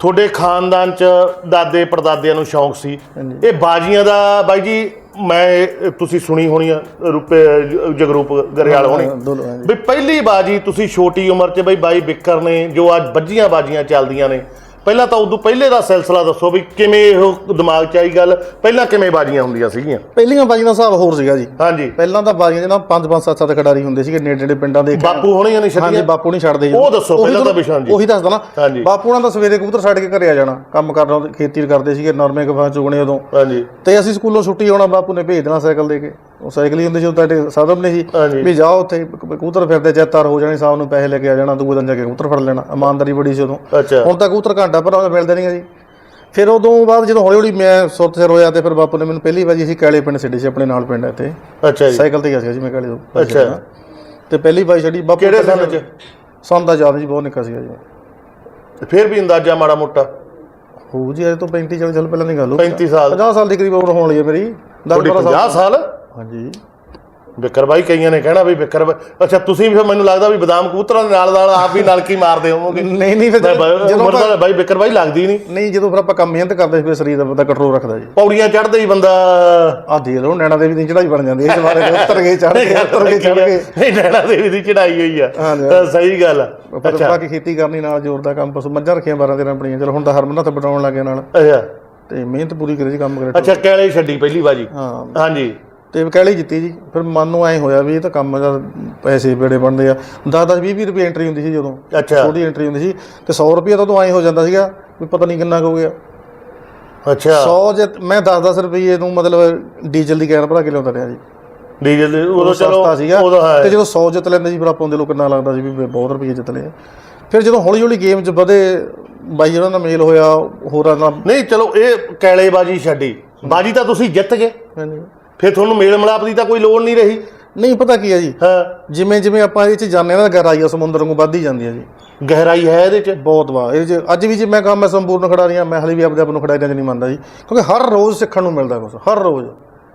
ਤੁਹਾਡੇ ਖਾਨਦਾਨ ਚ ਦਾਦੇ ਪੜਦਾਦਿਆਂ ਨੂੰ ਸ਼ੌਂਕ ਸੀ। ਇਹ ਬਾਜੀਆਂ ਦਾ ਬਾਈ ਜੀ ਮੈਂ ਤੁਸੀਂ ਸੁਣੀ ਹੋਣੀ ਆ ਰੂਪੇ ਜਗਰੂਪ ਗਰੇਵਾਲ ਹੋਣੀ। ਵੀ ਪਹਿਲੀ ਬਾਜੀ ਤੁਸੀਂ ਛੋਟੀ ਉਮਰ 'ਚ ਬਈ ਬਾਈ ਬਿੱਕਰ ਨੇ ਜੋ ਅੱਜ ਵੱਜੀਆਂ ਬਾਜੀਆਂ ਚੱਲਦੀਆਂ ਨੇ ਪਹਿਲਾਂ ਤਾਂ ਉਦੋਂ ਪਹਿਲੇ ਦਾ ਸਿਲਸਿਲਾ ਦੱਸੋ ਵੀ ਕਿਵੇਂ ਇਹ ਦਿਮਾਗ 'ਚ ਆਈ ਗੱਲ? ਪਹਿਲਾਂ ਕਿਵੇਂ ਬਾਜੀਆਂ ਹੁੰਦੀਆਂ ਸੀਗੀਆਂ? ਪਹਿਲੀਆਂ ਬਾਜੀਆਂ ਦਾ ਹਿਸਾਬ ਹੋਰ ਸੀਗਾ ਜੀ। ਹਾਂਜੀ। ਪਹਿਲਾਂ ਤਾਂ ਬਾਜੀਆਂ ਜਿਹਨਾਂ ਪੰਜ ਪੰਜ ਸੱਤ ਸੱਤ ਖਿਡਾਰੀ ਹੁੰਦੇ ਸੀਗੇ ਨੇੜੇ ਨੇੜੇ ਪਿੰਡਾਂ ਦੇ ਬਾਪੂ ਹੋਣੀਆਂ ਨੇ ਹਾਂਜੀ ਛੱਡੀਆਂ ਬਾਪੂ ਨਹੀਂ ਛੱਡਦੇ। ਜੀ ਉਹ ਦੱਸੋ ਪਹਿਲਾਂ ਤਾਂ ਵਿਸ਼ਾਂ ਜੀ। ਉਹੀ ਦੱਸਦਾ ਨਾ। ਹਾਂਜੀ। ਬਾਪੂ ਨਾਲ ਤਾਂ ਸਵੇਰੇ ਕਬੂਤਰ ਛੱਡ ਕੇ ਘਰੇ ਆ ਜਾਣਾ। ਕੰਮ ਕਰਨਾ ਖੇਤੀ ਕਰਦੇ ਸੀਗੇ ਨਰਮੇ ਕਫਾਂ ਚੁਗਣੇ ਉਦੋਂ। ਹਾਂਜੀ। ਤੇ ਅਸੀਂ ਸਕੂਲੋਂ ਛੁੱਟੀ ਆਉਣਾ ਬਾਪੂ ਨੇ ਭੇਜ ਦੇਣਾ ਸਾਈਕਲ ਦੇ ਕੇ। ਉਹ ਸਾਈਕਲ ਹੀ ਹੁੰਦੇ ਸੀ ਤੁਹਾਡੇ ਸਾਧਨ ਨੇ ਹਾਂਜੀ। ਵੀ ਜਾਓ ਉੱਥੇ ਕਬੂਤਰ ਫਿਰਦੇ ਚੈਤਾਰ ਹੋ ਜਾਣੇ ਸ਼ਾਮ ਨੂੰ ਪੈਸੇ ਲੈ ਕੇ ਆ ਜਾਣਾ ਦੂਜੇ ਦਿਨ ਜਾ ਕੇ ਕਬੂਤਰ ਫੜ ਲੈਣਾ। ਇਮਾਨਦਾਰੀ ਬੜੀ ਸੀ ਉਦੋਂ। ਹੁਣ ਤਾਂ ਕਬੂਤਰ ਘੰਟਾ ਪਰ ਮਿਲਦੇ ਨਹੀਂ ਆ ਜੀ ਫਿਰ ਉਦੋਂ ਬਾਅਦ ਜਦੋਂ ਹੌਲੀ ਹੌਲੀ ਮੈਂ ਸੁਰਤ ਸਿਰ ਹੋਇਆ ਤੇ ਫਿਰ ਬਾਪੂ ਨੇ ਮੈਨੂੰ ਪਹਿਲੀ ਵਾਰੀ ਅਸੀਂ ਕਾਲੇ ਪਿੰਡ ਛੱਡੀ ਸੀ ਆਪਣੇ ਨਾਲ ਪਿੰਡ ਇੱਥੇ। ਅੱਛਾ ਜੀ। ਸਾਈਕਲ ਤੇ ਗਿਆ ਸੀ ਜੀ ਮੈਂ ਕਾਲੇ ਤੋਂ ਅੱਛਾ। ਤੇ ਪਹਿਲੀ ਵਾਰੀ ਛੱਡੀ ਬਾਪੂ ਕਿਹੜੇ ਸਾਲ 'ਚ? ਸੰਨ ਦਾ ਯਾਦ ਜੀ ਬਹੁਤ ਨਿੱਕਾ ਸੀਗਾ ਜੀ। ਫਿਰ ਵੀ ਅੰਦਾਜ਼ਾ ਮਾੜਾ ਮੋਟਾ? ਹੋ ਜੀ ਅਜੇ ਤੋਂ 35 40 ਸਾਲ ਪਹਿਲਾਂ ਦੀ ਗੱਲ ਹੋ 35 ਸਾਲ। 50 ਸਾਲ ਦੀ ਕਰੀਬ ਉਮਰ ਹੋਣ ਲਈ ਹੈ ਮੇਰੀ। 10 ਤੁਹਾਡੀ 12 50 ਸਾਲ? ਹਾਂਜੀ। ਬਿੱਕਰ ਬਾਈ ਕਈਆਂ ਨੇ ਕਹਿਣਾ ਵੀ ਬਿੱਕਰ ਬਾਈ ਅੱਛਾ ਤੁਸੀਂ ਵੀ ਫਿਰ ਮੈਨੂੰ ਲੱਗਦਾ ਵੀ ਬਦਾਮ ਕਬੂਤਰਾਂ ਦੇ ਨਾਲ ਨਾਲ ਆਪ ਵੀ ਨਲਕੀ ਮਾਰਦੇ ਹੋਵੋਗੇ। ਨਹੀਂ ਨਹੀਂ ਫਿਰ ਜਦੋਂ ਉਮਰ ਆਪਾਂ- ਦਾ ਬਾਈ ਬਿੱਕਰ ਬਾਈ ਲੱਗਦੀ ਨਹੀਂ। ਨਹੀਂ ਜਦੋਂ ਫਿਰ ਆਪਾਂ ਕੰਮ ਮਿਹਨਤ ਕਰਦੇ ਫਿਰ ਸਰੀਰ ਦਾ ਪਤਾ ਕੰਟਰੋਲ ਰੱਖਦਾ ਜੀ। ਪੌੜੀਆਂ ਚੜ੍ਹਦੇ ਹੀ ਬੰਦਾ। ਆ ਦੇ ਲੋ ਨੈਣਾ ਦੇਵੀ ਦੀ ਚੜਾਈ ਬਣ ਜਾਂਦੀ ਹੈ ਇਸ ਬਾਰੇ ਉੱਤਰ ਗਏ ਚੜ ਗਏ ਉੱਤਰ ਗਏ ਚੜ ਗਏ। ਨਹੀਂ ਨੈਣਾ ਦੇਵੀ ਦੀ ਚੜਾਈ ਹੋਈ ਆ। ਹਾਂਜੀ। ਤਾਂ ਸਹੀ ਗੱਲ ਆ। ਪਰ ਅੱਛਾ। ਬਾਕੀ ਖੇਤੀ ਕਰਨੀ ਨਾਲ ਜ਼ੋਰ ਦਾ ਕੰਮ ਪਸ਼ੂ ਮੱਝਾਂ ਰੱਖੀਆਂ 12 13 ਆਪਣੀਆਂ ਚਲੋ ਹੁਣ ਤਾਂ ਹਰਮਨ ਹੱਥ ਬਟਾਉਣ ਲੱਗੇ ਨਾਲ। ਅੱਛਾ। ਤੇ ਮਿਹਨਤ ਪੂਰੀ ਕਰੇ ਜੀ ਕੰਮ ਕਰੇ। ਅੱਛਾ ਕੈਲੇ ਛੱਡੀ ਪਹਿਲੀ ਬਾਜੀ ਹਾਂ। ਹਾਂਜੀ। ਤੇ ਕਹਿਲੀ ਜਿੱਤੀ ਜੀ। ਫਿਰ ਮਨ ਨੂੰ ਐ ਹੋਇਆ ਵੀ ਇਹ ਤਾਂ ਕੰਮ ਦਾ ਪੈਸੇ ਬੜੇ ਬਣਦੇ ਆ। 10 10 20 20 ਰੁਪਏ ਐਂਟਰੀ ਹੁੰਦੀ ਸੀ ਜਦੋਂ। ਅੱਛਾ। ਛੋਟੀ ਐਂਟਰੀ ਹੁੰਦੀ ਸੀ ਤੇ 100 ਰੁਪਏ ਤਾਂ ਉਦੋਂ ਐ ਹੋ ਜਾਂਦਾ ਸੀਗਾ ਵੀ ਪਤਾ ਨਹੀਂ ਕਿੰਨਾ ਕੁ ਹੋ ਗਿਆ। ਅੱਛਾ। 100 ਜੇ ਮੈਂ 10 10 ਰੁਪਏ ਨੂੰ ਮਤਲਬ ਡੀਜ਼ਲ ਦੀ ਕੈਨ ਭਰਾ ਕੇ ਲਿਆਉਂਦਾ ਰਿਹਾ ਜੀ। ਡੀਜ਼ਲ ਦੇ- ਉਦੋਂ ਚਲੋ ਸਸਤਾ ਸੀਗਾ। ਉਦੋਂ ਹੈ। ਤੇ ਜਦੋਂ 100 ਜਿੱਤ ਲੈਂਦੇ ਸੀ ਫਿਰ ਆਪਾਂ ਉਹਦੇ ਲੋਕ ਕਿੰਨਾ ਲੱਗਦਾ ਸੀ ਵੀ ਬਹੁਤ ਰੁਪਏ ਜਿੱਤ ਲਏ ਫਿਰ ਜਦੋਂ ਹੌਲੀ ਹੌਲੀ ਗੇਮ 'ਚ ਵਧੇ ਬਾਈ ਉਹਨਾਂ ਨਾਲ ਮੇਲ ਹੋਇਆ ਹੋਰਾਂ ਨਾਲ ਨਹੀਂ ਚਲੋ ਇਹ ਕੈਲੇ ਬਾਜੀ ਛੱਡੀ। ਬਾਜੀ ਤਾਂ ਤੁਸੀਂ ਜਿੱਤ ਗਏ। ਹਾਂਜੀ। ਫਿਰ ਤੁਹਾਨੂੰ ਮੇਲ ਮਿਲਾਪ ਦੀ ਤਾਂ ਕੋਈ ਲੋੜ ਨਹੀਂ ਰਹੀ। ਨਹੀਂ ਪਤਾ ਕੀ ਹੈ ਜੀ? ਹਾਂ। ਜਿਵੇਂ ਜਿਵੇਂ ਆਪਾਂ ਇਹ 'ਚ ਜਾਂਦੇ ਹਾਂ ਨਾ ਗਹਿਰਾਈ ਆ ਸਮੁੰਦਰ ਨੂੰ ਵੱਧਦੀ ਜਾਂਦੀ ਹੈ ਜੀ। ਗਹਿਰਾਈ ਹੈ ਇਹਦੇ ਚ? ਬਹੁਤ ਵਾਹ ਇਹ 'ਚ ਅੱਜ ਵੀ ਜੇ ਮੈਂ ਕਹਾਂ ਮੈਂ ਸੰਪੂਰਨ ਖਿਡਾਰੀ ਹਾਂ ਮੈਂ ਹਲੇ ਵੀ ਆਪਣੇ ਆਪ ਨੂੰ ਖਿਡਾਰੀ ਨਹੀਂ ਮੰਨਦਾ ਜੀ। ਕਿਉਂਕਿ ਹਰ ਰੋਜ਼ ਸਿੱਖਣ ਨੂੰ ਮਿਲਦਾ ਕੁਝ ਹਰ ਰੋਜ਼।